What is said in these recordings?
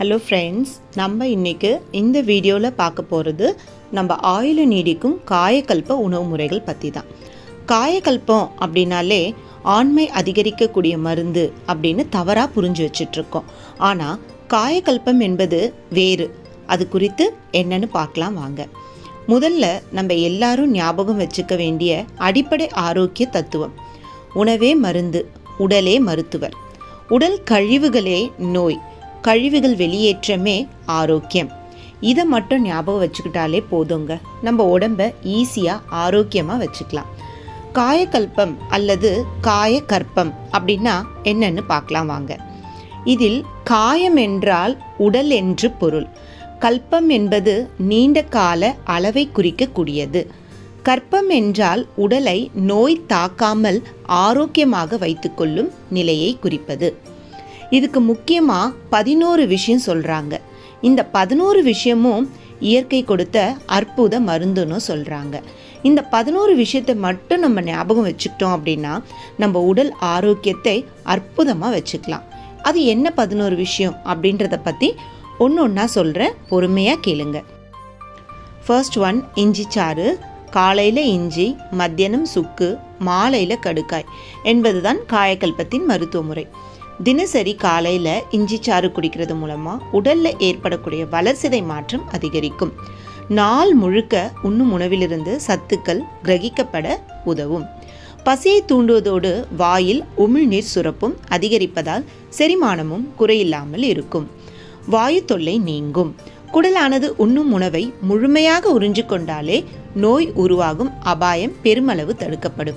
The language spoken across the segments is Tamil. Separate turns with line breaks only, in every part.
ஹலோ ஃப்ரெண்ட்ஸ் நம்ம இன்றைக்கி இந்த வீடியோவில் பார்க்க போகிறது நம்ம ஆயுள நீடிக்கும் காயக்கல்ப உணவு முறைகள் பற்றி தான் காயக்கல்பம் அப்படின்னாலே ஆண்மை அதிகரிக்கக்கூடிய மருந்து அப்படின்னு தவறாக புரிஞ்சு வச்சிட்ருக்கோம். ஆனால் காயக்கல்பம் என்பது வேறு. அது குறித்து என்னன்னு பார்க்கலாம் வாங்க. முதல்ல நம்ம எல்லாரும் ஞாபகம் வச்சுக்க வேண்டிய அடிப்படை ஆரோக்கிய தத்துவம். உணவே மருந்து உடலே மருத்துவர். உடல் கழிவுகளே நோய். கழிவுகள் வெளியேற்றமே ஆரோக்கியம். இதை மட்டும் ஞாபகம் வச்சுக்கிட்டாலே போதுங்க. நம்ம உடம்ப ஈஸியாக ஆரோக்கியமாக வச்சுக்கலாம். காயக்கல்பம் அல்லது காயக்கற்பம் அப்படின்னா என்னன்னு பார்க்கலாம் வாங்க. இதில் காயம் என்றால் உடல் என்று பொருள். கல்பம் என்பது நீண்ட கால அளவை குறிக்கக்கூடியது. கற்பம் என்றால் உடலை நோய் தாக்காமல் ஆரோக்கியமாக வைத்துக்கொள்ளும் நிலையை குறிப்பது. இதுக்கு முக்கியமாக பதினோரு விஷயம் சொல்கிறாங்க இந்த பதினோரு விஷயமும் இயற்கை கொடுத்த அற்புத மருந்துன்னு சொல்கிறாங்க இந்த பதினோரு விஷயத்தை மட்டும் நம்ம ஞாபகம் வச்சுக்கிட்டோம் அப்படின்னா நம்ம உடல் ஆரோக்கியத்தை அற்புதமாக வச்சுக்கலாம். அது என்ன பதினோரு விஷயம் அப்படின்றத பற்றி ஒன்று ஒன்றா சொல்கிறேன் பொறுமையாக கேளுங்க. ஃபர்ஸ்ட் ஒன் இஞ்சி சாறு. காலையில் இஞ்சி மத்தியானம் சுக்கு மாலையில் கடுக்காய் என்பதுதான் காயக்கல்பத்தின் மருத்துவ முறை. தினசரி காலையில் இஞ்சி சாறு குடிக்கிறது மூலமாக உடலில் ஏற்படக்கூடிய வளர்சிதை மாற்றம் அதிகரிக்கும். நாள் முழுக்க உண்ணும் உணவிலிருந்து சத்துக்கள் கிரகிக்கப்பட உதவும். பசியை தூண்டுவதோடு வாயில் உமிழ்நீர் சுரப்பும் அதிகரிப்பதால் செரிமானமும் குறையில்லாமல் இருக்கும். வாயு தொல்லை நீங்கும். குடலானது உண்ணும் உணவை முழுமையாக உறிஞ்சு கொண்டாலே நோய் உருவாகும் அபாயம் பெருமளவு தடுக்கப்படும்.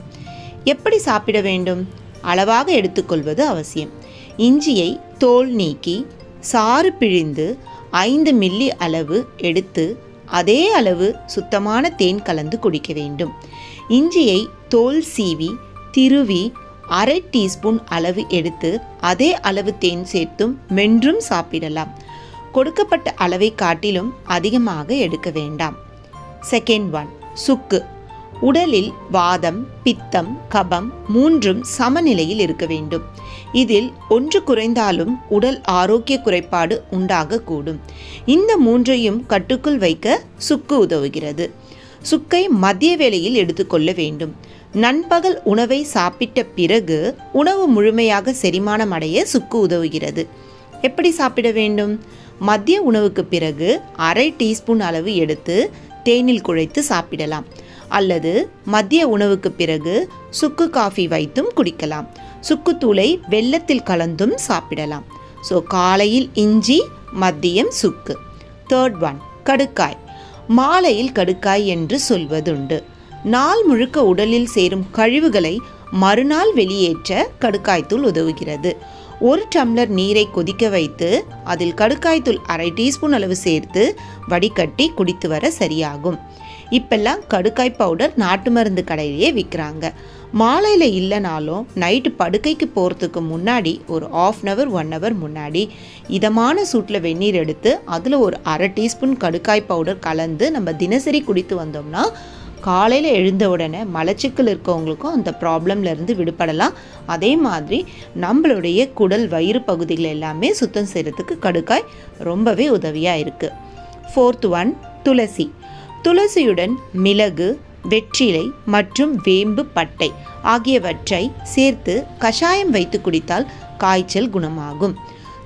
எப்படி சாப்பிட வேண்டும்? அளவாக எடுத்துக்கொள்வது அவசியம். இஞ்சியை தோல் நீக்கி சாறு பிழிந்து ஐந்து மில்லி அளவு எடுத்து அதே அளவு சுத்தமான தேன் கலந்து குடிக்க வேண்டும். இஞ்சியை தோல் சீவி திருவி அரை டீஸ்பூன் அளவு எடுத்து அதே அளவு தேன் சேர்த்தும் மென்றும் சாப்பிடலாம். கொடுக்கப்பட்ட அளவை காட்டிலும் அதிகமாக எடுக்க வேண்டாம். Second one. சுக்கு. உடலில் வாதம் பித்தம் கபம் மூன்றும் சமநிலையில் இருக்க வேண்டும். இதில் ஒன்று குறைந்தாலும் உடல் ஆரோக்கிய குறைபாடு உண்டாகக்கூடும். இந்த மூன்றையும் கட்டுக்குள் வைக்க சுக்கு உதவுகிறது. சுக்கை மதிய வேளையில் எடுத்துக்கொள்ள வேண்டும். நண்பகல் உணவை சாப்பிட்ட பிறகு உணவு முழுமையாக செரிமானம் அடைய சுக்கு உதவுகிறது. எப்படி சாப்பிட வேண்டும்? மதிய உணவுக்கு பிறகு அரை டீஸ்பூன் அளவு எடுத்து தேனில் குழைத்து சாப்பிடலாம். அல்லது மதிய உணவுக்கு பிறகு சுக்கு காஃபி வைத்தும் குடிக்கலாம். சுக்குத்தூளை வெள்ளத்தில் கலந்தும் சாப்பிடலாம். ஸோ காலையில் இஞ்சி மதியம் சுக்கு. தேர்ட் ஒன் கடுக்காய். மாலையில் கடுக்காய் என்று சொல்வதுண்டு. நாள் முழுக்க உடலில் சேரும் கழிவுகளை மறுநாள் வெளியேற்ற கடுக்காய்த்தூள் உதவுகிறது. ஒரு டம்ளர் நீரை கொதிக்க வைத்து அதில் கடுக்காய்த்தூள் அரை டீஸ்பூன் அளவு சேர்த்து வடிகட்டி குடித்து வர சரியாகும். இப்பெல்லாம் கடுக்காய் பவுடர் நாட்டு மருந்து கடையிலேயே விற்கிறாங்க மாலையில் இல்லைனாலும் நைட்டு படுக்கைக்கு போகிறதுக்கு முன்னாடி ஒரு half an hour one hour முன்னாடி இதமான சூட்டில் வெந்நீர் எடுத்து அதில் ஒரு அரை டீஸ்பூன் கடுக்காய் பவுடர் கலந்து நம்ம தினசரி குடித்து வந்தோம்னா காலையில் எழுந்த உடனே மலச்சிக்கல் இருக்கவங்களுக்கும் அந்த ப்ராப்ளம்லேருந்து விடுபடலாம். அதே மாதிரி நம்மளுடைய குடல் வயிறு பகுதிகள் எல்லாமே சுத்தம் செய்கிறதுக்கு கடுக்காய் ரொம்பவே உதவியாக இருக்குது ஃபோர்த் ஒன் துளசி. துளசியுடன் மிளகு வெற்றிலை மற்றும் வேம்பு பட்டை ஆகியவற்றை சேர்த்து கஷாயம் வைத்து குடித்தால் காய்ச்சல் குணமாகும்.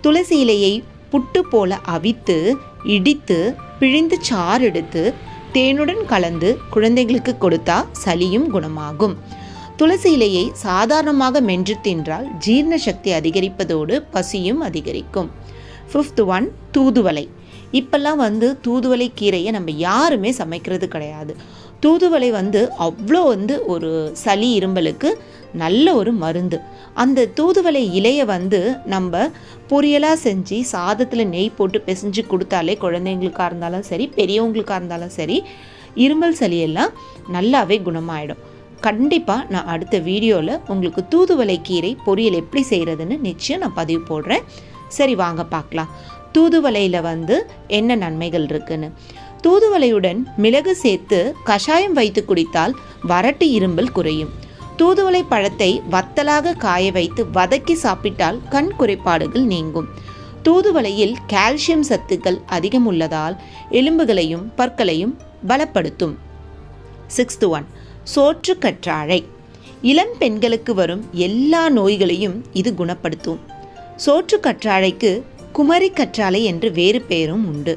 துளசி இலையை புட்டு போல அவித்து இடித்து பிழிந்து சாறு எடுத்து தேனுடன் கலந்து குழந்தைகளுக்கு கொடுத்தா சளியும் குணமாகும். துளசி இலையை சாதாரணமாக மென்று தின்றால் ஜீரண சக்தி அதிகரிப்பதோடு பசியும் அதிகரிக்கும். ஃபிஃப்த் ஒன் தூதுவலை இப்போல்லாம் வந்து தூதுவளை கீரையை நம்ம யாருமே சமைக்கிறது கிடையாது. தூதுவளை வந்து அவ்வளோ வந்து ஒரு சளி இரும்பலுக்கு நல்ல ஒரு மருந்து. அந்த தூதுவளை இலையை வந்து நம்ம பொரியலாக செஞ்சு சாதத்தில் நெய் போட்டு பிசைஞ்சு கொடுத்தாலே குழந்தைங்களுக்காக இருந்தாலும் சரி பெரியவங்களுக்காக இருந்தாலும் சரி இருமல் சளியெல்லாம் நல்லாவே குணமாயிடும். கண்டிப்பாக நான் அடுத்த வீடியோவில் உங்களுக்கு தூதுவளை கீரை பொரியல் எப்படி செய்கிறதுன்னு நிச்சயம் நான் பதிவு போடுறேன். சரி வாங்க பார்க்கலாம். தூதுவலையில் வந்து என்ன நன்மைகள் இருக்குன்னு? தூதுவலையுடன் மிளகு சேர்த்து கஷாயம் வைத்து குடித்தால் வறட்டு இரும்பல் குறையும். தூதுவளை பழத்தை வத்தலாக காய வைத்து வதக்கி சாப்பிட்டால் கண் குறைபாடுகள் நீங்கும். தூதுவளையில் கால்சியம் சத்துக்கள் அதிகம் உள்ளதால் எலும்புகளையும் பற்களையும் பலப்படுத்தும். சிக்ஸ்த் ஒன் சோற்று கற்றாழை. இளம் பெண்களுக்கு வரும் எல்லா நோய்களையும் இது குணப்படுத்தும். சோற்று கற்றாழைக்கு குமரி கற்றாழை என்று வேறு பெயரும் உண்டு.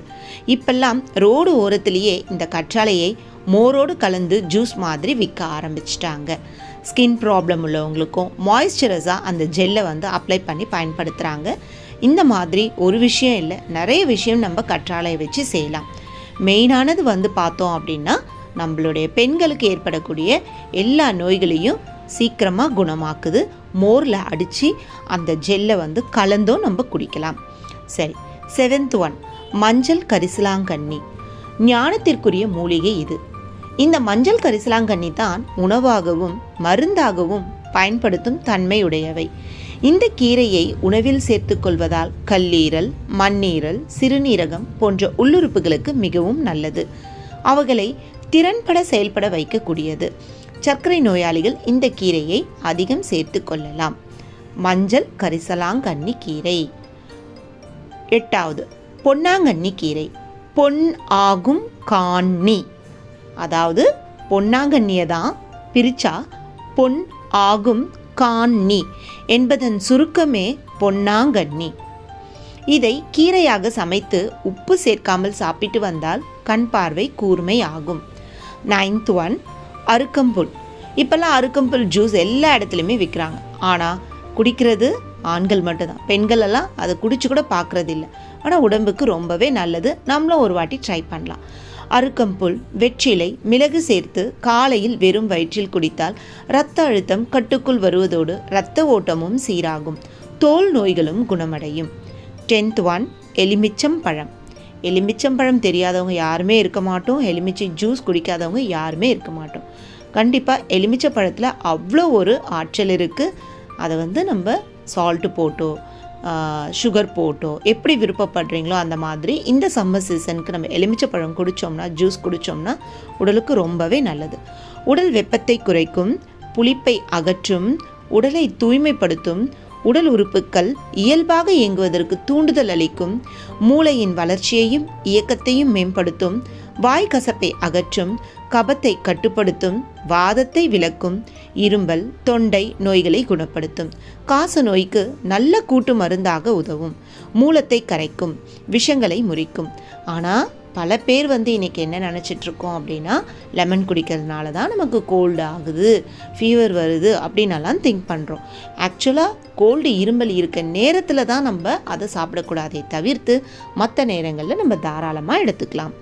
இப்பெல்லாம் ரோடு ஓரத்திலேயே இந்த கற்றாழையை மோரோடு கலந்து ஜூஸ் மாதிரி விற்க ஆரம்பிச்சிட்டாங்க. ஸ்கின் ப்ராப்ளம் உள்ளவங்களுக்கும் மாய்ஸ்சரைஸாக அந்த ஜெல்லை வந்து அப்ளை பண்ணி பயன்படுத்துகிறாங்க இந்த மாதிரி ஒரு விஷயம் இல்லை நிறைய விஷயம் நம்ம கற்றாழையை வச்சு செய்யலாம். மெயினானது வந்து பார்த்தோம் அப்படின்னா நம்மளுடைய பெண்களுக்கு ஏற்படக்கூடிய எல்லா நோய்களையும் சீக்கிரமாக குணமாக்குது. மோரில் அடித்து அந்த ஜெல்லை வந்து கலந்தும் நம்ம குடிக்கலாம். சரி செவன்த் ஒன். மஞ்சள் கரிசலாங்கண்ணி. ஞானத்திற்குரிய மூலிகை இது. இந்த மஞ்சள் கரிசலாங்கண்ணி தான் உணவாகவும் மருந்தாகவும் பயன்படுத்தும் தன்மையுடையவை. இந்த கீரையை உணவில் சேர்த்துக்கொள்வதால் கல்லீரல் மண்ணீரல் சிறுநீரகம் போன்ற உள்ளுறுப்புகளுக்கு மிகவும் நல்லது. அவைகளை திறன்பட செயல்பட வைக்கக்கூடியது. சர்க்கரை நோயாளிகள் இந்த கீரையை அதிகம் சேர்த்து கொள்ளலாம். மஞ்சள் கரிசலாங்கண்ணி கீரை. எட்டாவது. பொன்னாங்கண்ணி கீரை பொன் ஆகும் காண்ணி அதாவது பொன்னாங்கண்ணியை தான் பிரிச்சா பொன் ஆகும் காண்ணி என்பதன் சுருக்கமே பொன்னாங்கண்ணி இதை கீரையாக சமைத்து உப்பு சேர்க்காமல் சாப்பிட்டு வந்தால் கண் பார்வை கூர்மை ஆகும் நைன்த் ஒன் அருக்கம்புல் இப்போல்லாம் அருக்கம்புல் ஜூஸ் எல்லா இடத்துலையுமே விற்கிறாங்க. ஆனால் குடிக்கிறது ஆண்கள் மட்டும்தான். பெண்கள் எல்லாம் அதை குடிச்சு கூட பார்க்குறது இல்லை ஆனால் உடம்புக்கு ரொம்பவே நல்லது. நம்மளும் ஒரு வாட்டி ட்ரை பண்ணலாம். அருக்கம்புல் வெற்றிலை மிளகு சேர்த்து காலையில் வெறும் வயிற்றில் குடித்தால் இரத்த அழுத்தம் கட்டுக்குள் வருவதோடு இரத்த ஓட்டமும் சீராகும். தோல் நோய்களும் குணமடையும். டென்த் ஒன் எலுமிச்சம் பழம். எலுமிச்சம் பழம் தெரியாதவங்க யாருமே இருக்க மாட்டோம். எலுமிச்சை ஜூஸ் குடிக்காதவங்க யாருமே இருக்க மாட்டோம். கண்டிப்பாக எலுமிச்சை பழத்தில் அவ்வளோ ஒரு ஆற்றல் இருக்குது அதை வந்து நம்ம சால்ட்டு போட்டோ சுகர் போட்டோ எப்படி விருப்பப்படுறீங்களோ அந்த மாதிரி இந்த சம்மர் சீசனுக்கு நம்ம எலுமிச்சப்பழம் குடித்தோம்னா ஜூஸ் குடித்தோம்னா உடலுக்கு ரொம்பவே நல்லது. உடல் வெப்பத்தை குறைக்கும் புளிப்பை அகற்றும் உடலை தூய்மைப்படுத்தும் உடல் உறுப்புகள் இயல்பாக இயங்குவதற்கு தூண்டுதல் அளிக்கும் மூளையின் வளர்ச்சியையும் இயக்கத்தையும் மேம்படுத்தும் வாய் கசப்பை அகற்றும் கபத்தை கட்டுப்படுத்தும் வாதத்தை விளக்கும் இரும்பல் தொண்டை நோய்களை குணப்படுத்தும். காச நோய்க்கு நல்ல கூட்டு மருந்தாக உதவும் மூலத்தை கரைக்கும் விஷங்களை முறிக்கும். ஆனால் பல பேர் வந்து இன்றைக்கி என்ன நினச்சிட்ருக்கோம் அப்படின்னா லெமன் குடிக்கிறதுனால தான் நமக்கு கோல்டு ஆகுது ஃபீவர் வருது அப்படின்னலாம் திங்க் பண்ணுறோம் ஆக்சுவலாக கோல்டு இரும்பல் இருக்க நேரத்தில் தான் நம்ம அதை சாப்பிடக்கூடாதே தவிர்த்து மற்ற நேரங்களில் நம்ம தாராளமாக எடுத்துக்கலாம்.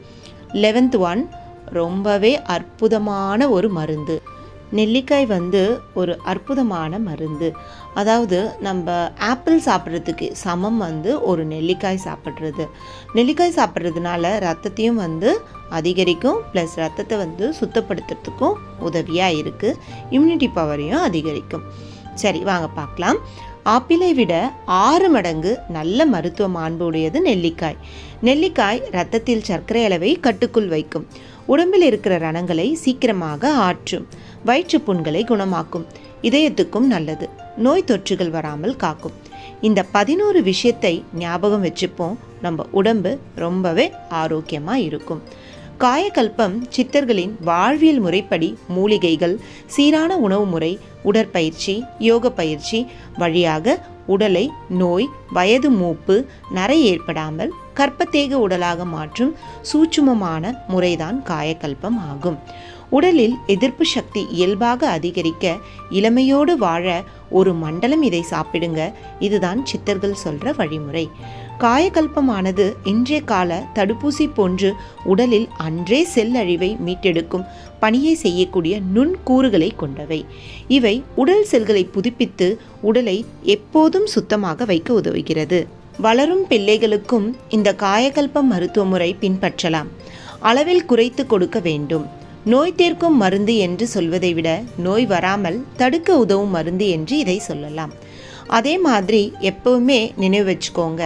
லெவன்த் ஒன் ரொம்பவே அற்புதமான ஒரு மருந்து. நெல்லிக்காய் வந்து ஒரு அற்புதமான மருந்து. அதாவது நம்ம ஆப்பிள் சாப்பிட்றதுக்கு சமம் வந்து ஒரு நெல்லிக்காய் சாப்பிட்றது. நெல்லிக்காய் சாப்பிட்றதுனால ரத்தத்தையும் வந்து அதிகரிக்கும் ப்ளஸ் ரத்தத்தை வந்து சுத்தப்படுத்துறதுக்கும் உதவியாக இருக்குது இம்யூனிட்டி பவரையும் அதிகரிக்கும். சரி வாங்க பார்க்கலாம். ஆப்பிளை விட ஆறு மடங்கு நல்ல மருத்துவ மாண்பு உடையது நெல்லிக்காய். நெல்லிக்காய் ரத்தத்தில் சர்க்கரை அளவை கட்டுக்குள் வைக்கும். உடம்பில் இருக்கிற ரணங்களை சீக்கிரமாக ஆற்றும். வயிற்று புண்களை குணமாக்கும். இதயத்துக்கும் நல்லது. நோய் தொற்றுகள் வராமல் காக்கும். இந்த பதினோரு விஷயத்தை ஞாபகம் வச்சுப்போம். நம்ம உடம்பு ரொம்பவே ஆரோக்கியமாக இருக்கும். காயக்கல்பம் சித்தர்களின் வாழ்வியல் முறைப்படி மூலிகைகள் சீரான உணவு முறை உடற்பயிற்சி யோக பயிற்சி வழியாக உடலை நோய் வயது மூப்பு நரை ஏற்படாமல் கற்பத்தேக உடலாக மாற்றும் சூட்சுமமான முறைதான் காயக்கல்பம் ஆகும். உடலில் எதிர்ப்பு சக்தி இயல்பாக அதிகரிக்க இளமையோடு வாழ ஒரு மண்டலம் இதை சாப்பிடுங்க. இதுதான் சித்தர்கள் சொல்ற வழிமுறை. காயகல்பமானது இன்றைய கால தடுப்பூசி போன்று உடலில் அன்றே செல் அழிவை மீட்டெடுக்கும் பணியை செய்யக்கூடிய நுண்கூறுகளை கொண்டவை. இவை உடல் செல்களை புதுப்பித்து உடலை எப்போதும் சுத்தமாக வைக்க உதவுகிறது. வளரும் பிள்ளைகளுக்கும் இந்த காயகல்ப மருத்துவ முறை பின்பற்றலாம். அளவில் குறைத்து கொடுக்க வேண்டும். நோய் தீர்க்கும் மருந்து என்று சொல்வதை விட நோய் வராமல் தடுக்க உதவும் மருந்து என்று இதை சொல்லலாம். அதே மாதிரி எப்பவுமே நினைவு வச்சுக்கோங்க.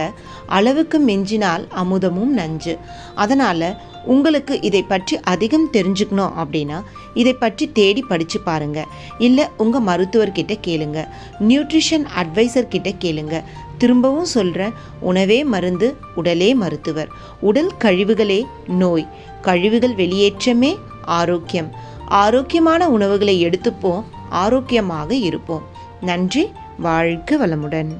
அளவுக்கு மிஞ்சினால் அமுதமும் நஞ்சு. அதனால் உங்களுக்கு இதை பற்றி அதிகம் தெரிஞ்சுக்கணும் அப்படின்னா இதை பற்றி தேடி படித்து பாருங்கள் இல்லை உங்கள் மருத்துவர்கிட்ட கேளுங்க. நியூட்ரிஷன் அட்வைசர் கிட்ட கேளுங்க. திரும்பவும் சொல்கிறேன் உணவே மருந்து உடலே மருத்துவர். உடல் கழிவுகளே நோய். கழிவுகள் வெளியேற்றமே ஆரோக்கியம். ஆரோக்கியமான உணவுகளை எடுத்துப்போம் ஆரோக்கியமாக இருப்போம். நன்றி. வாழ்க வளமுடன்.